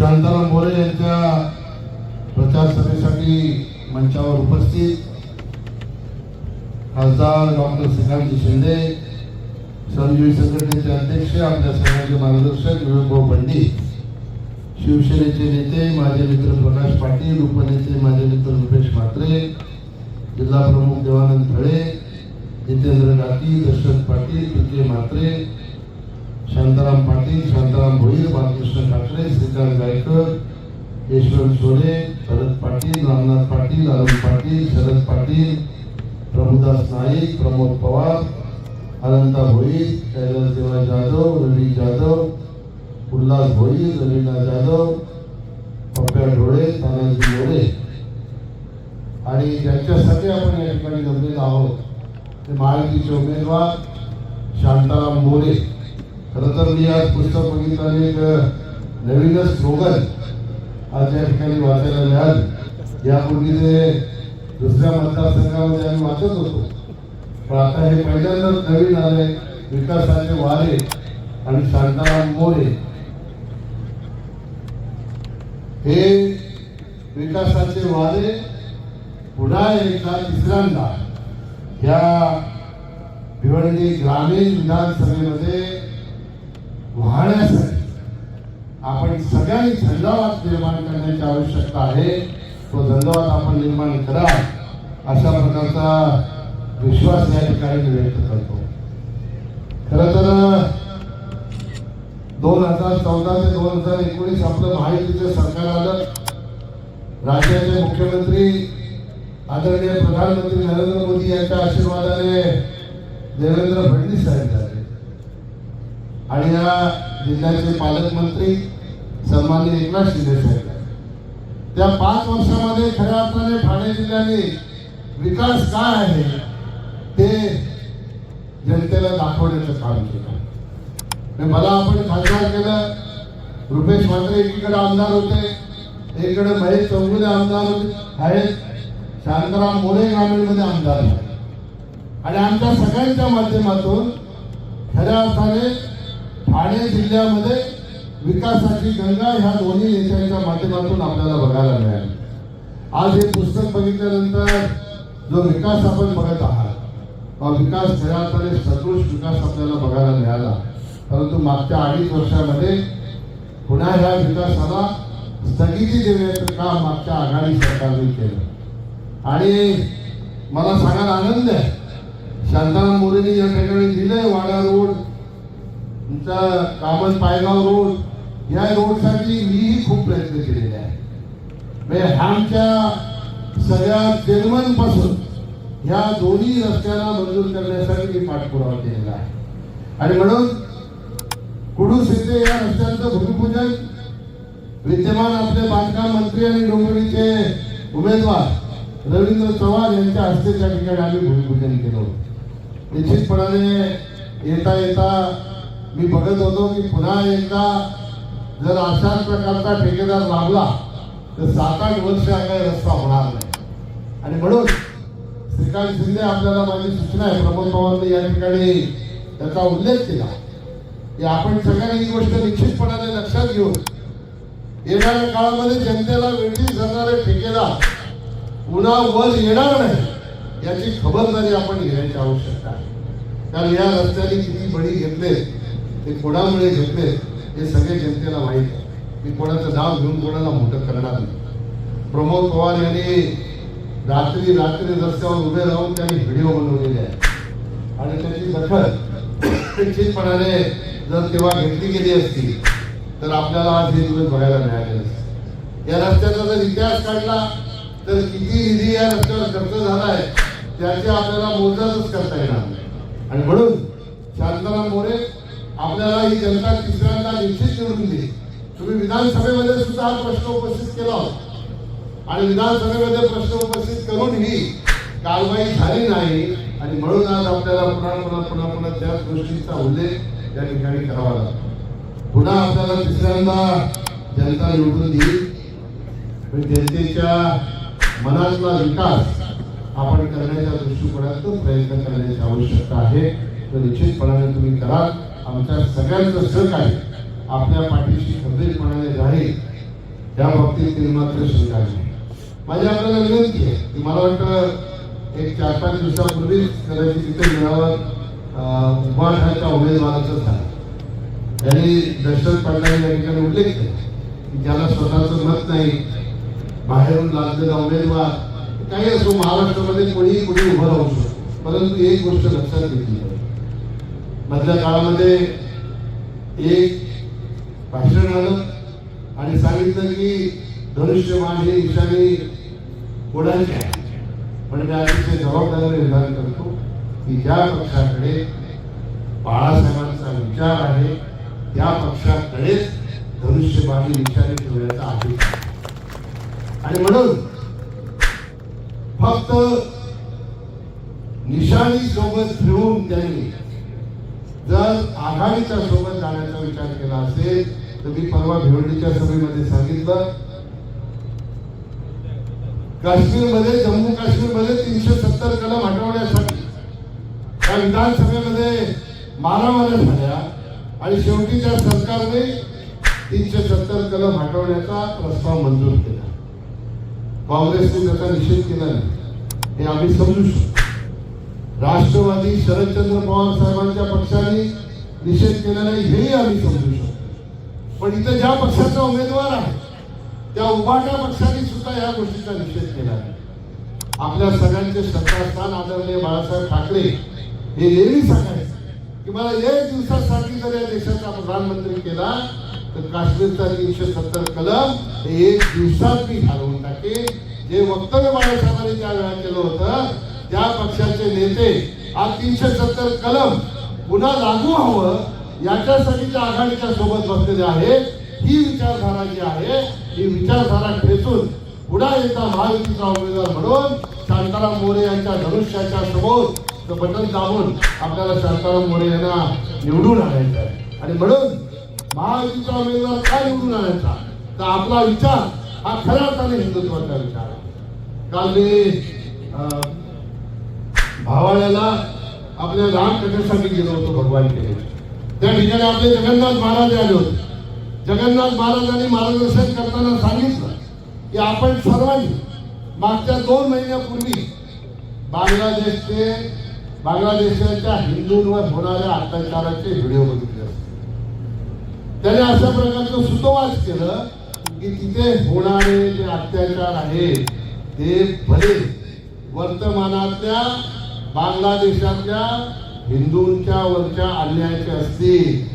शांताराम मोरे यांच्या प्रचार सभेसाठी मंचावर उपस्थित खासदार डॉक्टर श्रीकांत शिंदे संजीवी संघटनेचे अध्यक्ष आपल्या सगळ्यांचे मार्गदर्शक विवेकभाऊ पंडित शिवसेनेचे नेते माझे मित्र प्रकाश पाटील उपनेते माझे मित्र रुपेश म्हात्रे जिल्हा प्रमुख देवानंद फळे जितेंद्र गाती दशरथ पाटील पी म्हात्रे शांताराम पाटील शांताराम भोईर बालकृष्ण ठाकरे श्रीकांत गायकर यशवंत सोले शरद पाटील रामनाथ पाटील अरुण पाटील शरद पाटील प्रभुदास नाईक प्रमोद पवार अनंता भोईर कैलास देवा जाधव रवी जाधव उल्हास भोईर रवीना जाधव पप्प्या ढोळे तानाजी मोरे आणि ज्यांच्यासाठी आपण या ठिकाणी जमलेलो आहोत. ते महायुतीचे उमेदवार शांताराम मोरे. खरं तर मी आज पुस्तक बघितलं एक नवीनच स्लोगन आज या ठिकाणी वाचायला मिळालं. यापूर्वी ते दुसऱ्या मतदारसंघामध्ये आम्ही वाचत होतो. पण आता हे पहिल्यांदाच नवीन आले विकासाचे वारे आणि शांताराम मोरे. हे विकासाचे वारे पुन्हा एकदा तिसऱ्यांदा ह्या भिवंडी ग्रामीण विधानसभेमध्ये वाहण्यासाठी आपण सगळ्यांनी झंझावात निर्माण करण्याची आवश्यकता आहे. तो झंझावात आपण निर्माण करा. अशा प्रकारचा विश्वास या ठिकाणी व्यक्त करतो. खर तर दोन हजार चौदा ते दोन हजार एकोणीस आपलं महायुतीचं सरकार आलं. राज्याचे मुख्यमंत्री आदरणीय प्रधानमंत्री नरेंद्र मोदी यांच्या आशीर्वादाने देवेंद्र फडणवीस साहेब आणि या जिल्ह्याचे पालकमंत्री सन्माननीय एकनाथ शिंदे साहेब. त्या पाच वर्षामध्ये खऱ्या अर्थाने ठाणे जिल्ह्याने विकास काय आहे ते जनतेला दाखवण्याचं काम केलं मला आपण खासदार केलं रुपेश म्हात्रे एकीकडे आमदार होते एकीकडे महेश चौगुले आमदार होते आहेत शांताराम मोरे ग्रामीणमध्ये आमदार झाले. आणि आमच्या सगळ्यांच्या माध्यमातून खऱ्या अर्थाने ठाणे जिल्ह्यामध्ये विकासाची गंगा ह्या दोन्ही नेत्यांच्या माध्यमातून आपल्याला बघायला मिळाली. आज हे पुस्तक बघितल्यानंतर जो विकास आपण बघत आहात हा विकास खऱ्या अर्थाने सदृश विकास आपल्याला बघायला मिळाला. परंतु मागच्या अडीच वर्षामध्ये पुन्हा ह्या विकासाला स्थगिती देण्याचं काम मागच्या आघाडी सरकारने केलं. आणि मला सांगायला आनंद आहे. शांताराम मोरेंनी या ठिकाणी दिलंय वाडा रोड. तुमचा कामन पायगाव रोड या रोडसाठी मीही खूप प्रयत्न केलेले आहे. म्हणजे आमच्या सगळ्या जन्मांपासून ह्या दोन्ही रस्त्यांना मंजूर करण्यासाठी मी पाठपुरावा केलेला आहे. आणि म्हणून कुडूस येथे या रस्त्यांचं भूमिपूजन विद्यमान आपले बांधकाम मंत्री आणि डोंबिवलीचे उमेदवार रवींद्र चव्हाण यांच्या हस्ते त्या ठिकाणी आम्ही भूमिपूजन केलं होतं. निश्चितपणाने येता येता मी बघत होतो की पुन्हा एकदा जर अशाच प्रकारचा ठेकेदार लाभला तर सात आठ वर्ष हा काही रस्ता होणार नाही. आणि म्हणून श्रीकांत शिंदे आपल्याला माझी सूचना आहे प्रमोद पवारने या ठिकाणी त्याचा उल्लेख केला. की आपण सगळ्यांनी ही गोष्ट निश्चितपणाने लक्षात घेऊन येणाऱ्या काळामध्ये जनतेला वेगळी जाणारे ठेकेदार पुन्हा वर येणार नाही याची खबरदारी आपण घेण्याची आवश्यकता आहे. कारण या रस्त्याने किती बळी घेतले ते कोणामुळे घेतले हे सगळे जनतेला माहीत आहे. मी कोणाचं नाव घेऊन कोणाला मोठं करणार नाही. प्रमोद पवार यांनी रात्री रात्री रस्त्यावर उभे राहून त्यांनी व्हिडिओ बनवलेले आहे आणि त्याची दखल निश्चितपणाने जर तेव्हा घेतली गेली असती तर आपल्याला आज हे दिवस बघायला मिळाले नसते या रस्त्याचा जर इतिहास काढला तर किती निधी या रस्त्यावर खर्च आहे त्याचे आपल्याला मोजच करता येणार नाही. आणि म्हणून शांताराम मोरे आपल्याला ही जनता तिसऱ्यांदा निश्चित निवडून दिली. तुम्ही विधानसभेमध्ये सुद्धा हा प्रश्न उपस्थित केला. होता आणि विधानसभेमध्ये प्रश्न उपस्थित करूनही कारवाई झाली नाही. आणि म्हणून आज आपल्याला पुन्हा पुन्हा पुन्हा पुन्हा त्याच गोष्टीचा उल्लेख या ठिकाणी करावा लागतो. पुन्हा आपल्याला तिसऱ्यांदा जनता निवडून देईल. पण जनतेच्या मनातला विकास आपण करण्याच्या दृष्टिकोनातून प्रयत्न करण्याची आवश्यकता आहे. तर निश्चितपणाने तुम्ही करा. आमच्या सगळ्यांचं सहकार्य आपल्या पाठीशी खंबीरपणाने राहील. त्या बाबतीत तिने मात्र शंका नाही माझी आपल्याला विनंती आहे की मला वाटतं एक चार पाच दिवसापूर्वीच कदाचित तिथे मिळावं उभाठाच्या उमेदवाराचं झालं. त्यांनी दशरथ पाटलांनी या ठिकाणी उल्लेख केला. की ज्याला स्वतःचं मत नाही बाहेरून लागलेला उमेदवार काही असो महाराष्ट्रामध्ये कोणीही कोणी उभं राहू शकतो. परंतु एक गोष्ट लक्षात घेतली पाहिजे. मधल्या काळामध्ये एक भाषण आलं आणि सांगितलं की धनुष्यबाण हे ईशानी कोणाचे पण मी अतिशय जबाबदारीने निर्धार करतो की ज्या पक्षाकडे बाळासाहेबांचा विचार आहे त्या पक्षाकडेच धनुष्यबाणी ईशानी ठेवण्याचा आहे. आणि म्हणून फक्त निशाणी सोबत ठेवून त्यांनी जर आघाडीच्या सोबत जाण्याचा विचार केला असेल तर मी परवा भिवंडीच्या सभेमध्ये सांगितलं. काश्मीरमध्ये जम्मू काश्मीरमध्ये तीनशे सत्तर कलम हटवण्यासाठी त्या विधानसभेमध्ये मारामाऱ्या झाल्या आणि शेवटी त्या सरकारने तीनशे सत्तर कलम हटवण्याचा प्रस्ताव मंजूर केला. काँग्रेसने त्याचा निषेध केला नाही. हे आम्ही समजू शकतो. राष्ट्रवादी शरदचंद्र पवार साहेबांच्या पक्षाने निषेध केला नाही हेही आम्ही समजू शकतो. पण इथं ज्या पक्षाचा उमेदवार आहे त्या उभाट्या पक्षाने सुद्धा या गोष्टीचा निषेध केला आहे आपल्या सगळ्यांचे श्रद्धास्थान आदरणीय बाळासाहेब ठाकरे हे नेहमी सांगायचं. की मला एक दिवसासाठी जर या देशाचा प्रधानमंत्री केला तर काश्मीरचा तीनशे सत्तर कलम हे एक दिवसात मी घालवून टाके जे वक्तव्य बाळासाहेबांनी त्या वेळा केलं होतं त्या पक्षाचे नेते आज तीनशे सत्तर कलम पुन्हा लागू हवं याच्यासाठी त्या आघाडीच्या सोबत बसलेले आहेत ही विचारधारा जी आहे ही विचारधारा खेचून पुन्हा एकदा महायुतीचा उमेदवार म्हणून शांताराम मोरे यांच्या धनुष्याच्या समोर बटन दाबून आपल्याला शांताराम मोरे यांना निवडून आणायचं आहे. आणि म्हणून महायुतीचा उमेदवार काय निवडून आणायचा? तर आपला विचार हा खऱ्या अर्थाने हिंदुत्वाचा विचार आहे. काल मी अं, भावाळ्याला आपल्या लहान कथेसाठी गेलो होतो भगवान केले त्या ठिकाणी आपले जगन्नाथ महाराज आले होते. जगन्नाथ महाराजांनी मार्गदर्शन करताना सांगितलं की आपण सर्वांनी मागच्या दोन महिन्यापूर्वी बांगलादेशचे बांगलादेशाच्या हिंदूंवर होणाऱ्या अत्याचाराचे व्हिडिओ बघितले त्याने अशा प्रकारचं सुतोवाच केलं की तिथे होणारे जे अत्याचार आहेत ते भले वर्तमानातल्या बांगलादेशातल्या हिंदूंच्या वरच्या अन्यायाचे असतील.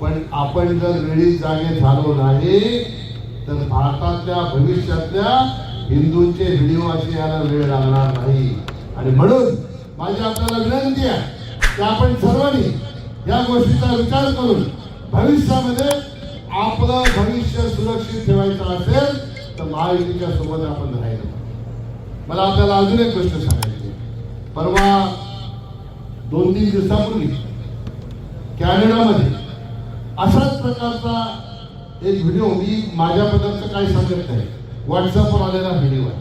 पण आपण जर वेळी जागे झालो नाही तर भारतातल्या भविष्यातल्या हिंदूंचे व्हिडिओ असे यायला वेळ लागणार नाही. आणि म्हणून माझी आपल्याला विनंती आहे की आपण सर्वांनी या गोष्टीचा विचार करून भविष्यामध्ये आपलं भविष्य सुरक्षित ठेवायचं असेल तर महायुतीच्या सोबत आपण राहिलं. मला आपल्याला अजून एक गोष्ट सांग. परवा दोन तीन दिवसापूर्वी कॅनडामध्ये अशाच प्रकारचा एक व्हिडिओ मी माझ्याबद्दलचं काही सांगत नाही. व्हॉट्सअपवर आलेला व्हिडिओ आहे.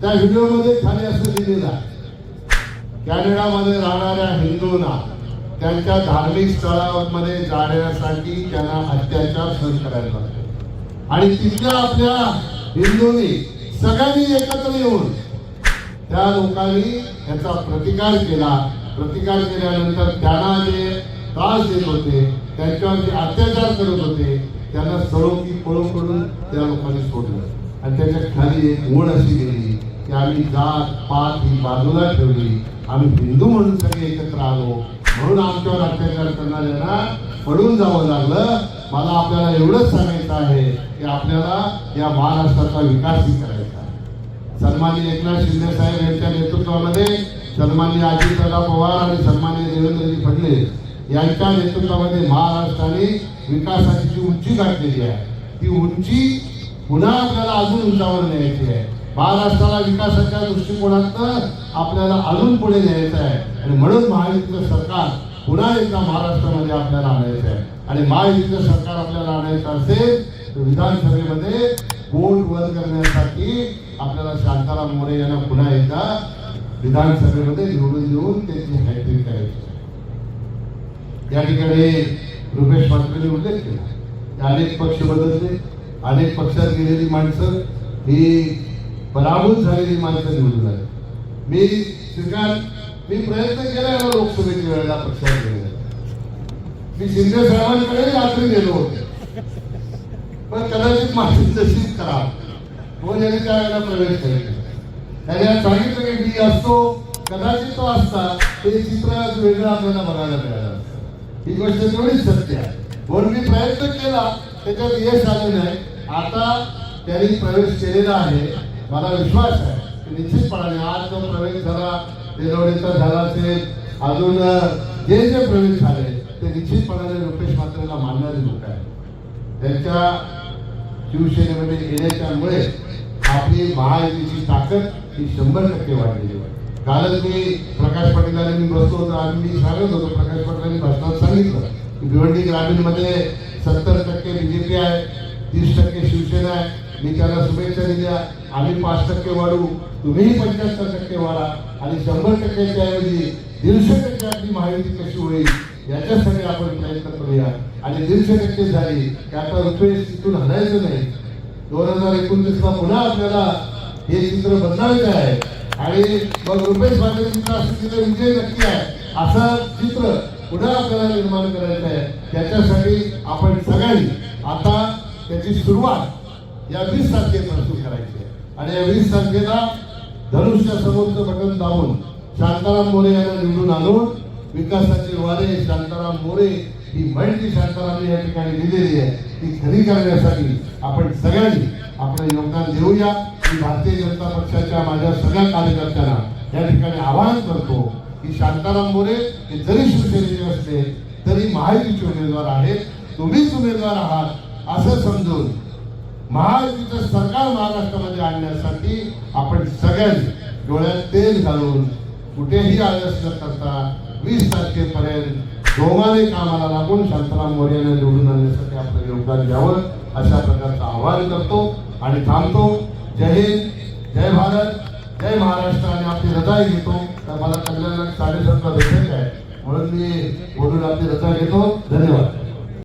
त्या व्हिडिओमध्ये खाली असं लिहिलेलं आहे. कॅनडामध्ये राहणाऱ्या हिंदूंना त्यांच्या धार्मिक स्थळांमध्ये जाण्यासाठी त्यांना अत्याचार सहन करायला लागतो आणि तिथल्या आपल्या हिंदूंनी सगळ्यांनी एकत्र येऊन त्या लोकांनी याचा प्रतिकार केला. प्रतिकार केल्यानंतर त्यांना जे त्रास देत होते त्यांच्यावर जे अत्याचार करत होते त्यांना सळोकी पळून पडून त्या लोकांनी सोडलं. आणि त्याच्याखाली एक ओढ अशी गेली की आम्ही जात पात ही बाजूला ठेवली. आम्ही हिंदू म्हणून सगळे एकत्र आलो. म्हणून आमच्यावर अत्याचार करणाऱ्यांना पडून जावं लागलं. मला आपल्याला एवढंच सांगायचं आहे की आपल्याला या महाराष्ट्राचा विकास करायचा आहे सन्माननीय एकनाथ शिंदे साहेब यांच्या नेतृत्वामध्ये सन्माननीय अजितदादा पवार आणि सन्माननीय देवेंद्रजी फडणवीस यांच्या नेतृत्वामध्ये महाराष्ट्राने विकासाची जी उंची गाठलेली आहे ती उंची पुन्हा आपल्याला अजून उंचावर न्यायची आहे. महाराष्ट्राला विकासाच्या दृष्टिकोनातनं आपल्याला अजून पुढे न्यायचं आहे. आणि म्हणून महायुतीचं सरकार पुन्हा एकदा महाराष्ट्रामध्ये आपल्याला आणायचं आहे. आणि महायुतीचं सरकार आपल्याला आणायचं असेल तर विधानसभेमध्ये वोट वर करण्यासाठी आपल्याला शांताराम मोरे यांना पुन्हा एकदा विधानसभेमध्ये निवडून देऊन त्याची हॅट्रिक करायची या ठिकाणी रुपेश पाटलांनी उल्लेख केला. अनेक पक्ष बदलले अनेक पक्षात गेलेली माणसं ही पराभूत झालेली माणसं निवडून आली. मी श्रीकांत मी प्रयत्न केला आहे लोकसभेच्या वेळेला पक्षात गेलेला मी शिंदे साहेबांकडे रात्री गेलो होतो. पण कदाचित माझी तशीच खराब तो ज्याने त्यावेळेला प्रवेश केला त्याने सांगितलं की मी असतो कदाचित तो असता ते चित्र वेगळं आपल्याला बघायला मिळालं असतं. ही गोष्ट तेवढीच सत्य आहे. म्हणून मी प्रयत्न केला त्याच्यात यश आले नाही. आता त्यांनी प्रवेश केलेला आहे. मला विश्वास आहे की निश्चितपणाने आज जो प्रवेश झाला तेलवडीचा झाला असेल अजून जे जे प्रवेश झाले ते निश्चितपणाने रुपेश मात्रेला मानणारे लोक आहेत. त्यांच्या शिवसेनेमध्ये येण्याच्यामुळे आपली महायुतीची ताकद ही शंभर टक्के वाढलेली कालच मी प्रकाश पाटीलांनी मी बसलो होतो आणि मी सांगत होतो प्रकाश पाटलांनी भाषणात सांगितलं. की भिवंडी ग्रामीणमध्ये सत्तर टक्के बीजेपी आहे तीस टक्के शिवसेना आहे. मी त्याला शुभेच्छा दिल्या आम्ही पाच टक्के वाढू तुम्हीही पंच्याहत्तर टक्के वाढा आणि शंभर टक्क्याच्या ऐवजी दीडशे टक्के आपली महायुती कशी होईल याच्यासाठी आपण प्रयत्न करूया. आणि दीडशे टक्के झाली की आता रुपये तिथून हलायचं नाही. दोन हजार एकोणतीसला पुन्हा आपल्याला हे चित्र बदलायचं आहे. आणि मग रुपेश पाटीलचा स्थितीला विजय नक्की आहे. असं चित्र पुन्हा आपल्याला निर्माण करायचं आहे. त्याच्यासाठी आपण सगळ्यांनी आता त्याची सुरुवात या वीस तारखेपासून करायची आहे. आणि या वीस तारखेला धनुष्या समोरचं बटन दाबून शांताराम मोरे यांना निवडून आणून विकासाचे वारे शांताराम मोरे ही म्हण जी शांतारामने या ठिकाणी दिलेली आहे. ती खरी करण्यासाठी आपण सगळ्यांनी आपलं योगदान देऊया. मी भारतीय जनता पक्षाच्या माझ्या सगळ्या कार्यकर्त्यांना या ठिकाणी आवाहन करतो की शांताराम मोरे हे जरी शिवसेनेचे असले तरी महायुतीचे उमेदवार आहेत. तुम्हीच उमेदवार आहात असं समजून महायुतीचं सरकार महाराष्ट्रामध्ये आणण्यासाठी आपण सगळ्यांनी डोळ्यात तेल घालून कुठेही आळस न करता वीस तारखेपर्यंत जोमाने कामाला लागून शांताराम मोर्याने निवडून आणण्यासाठी आपलं योगदान द्यावं अशा प्रकारचं आवाहन करतो आणि थांबतो. जय हिंद जय भारत जय महाराष्ट्र आणि आपली रजाई घेतो. तर मला कल्याण साडेसातला भेटायचं आहे. म्हणून मी बोलून आपली रजा घेतो. धन्यवाद.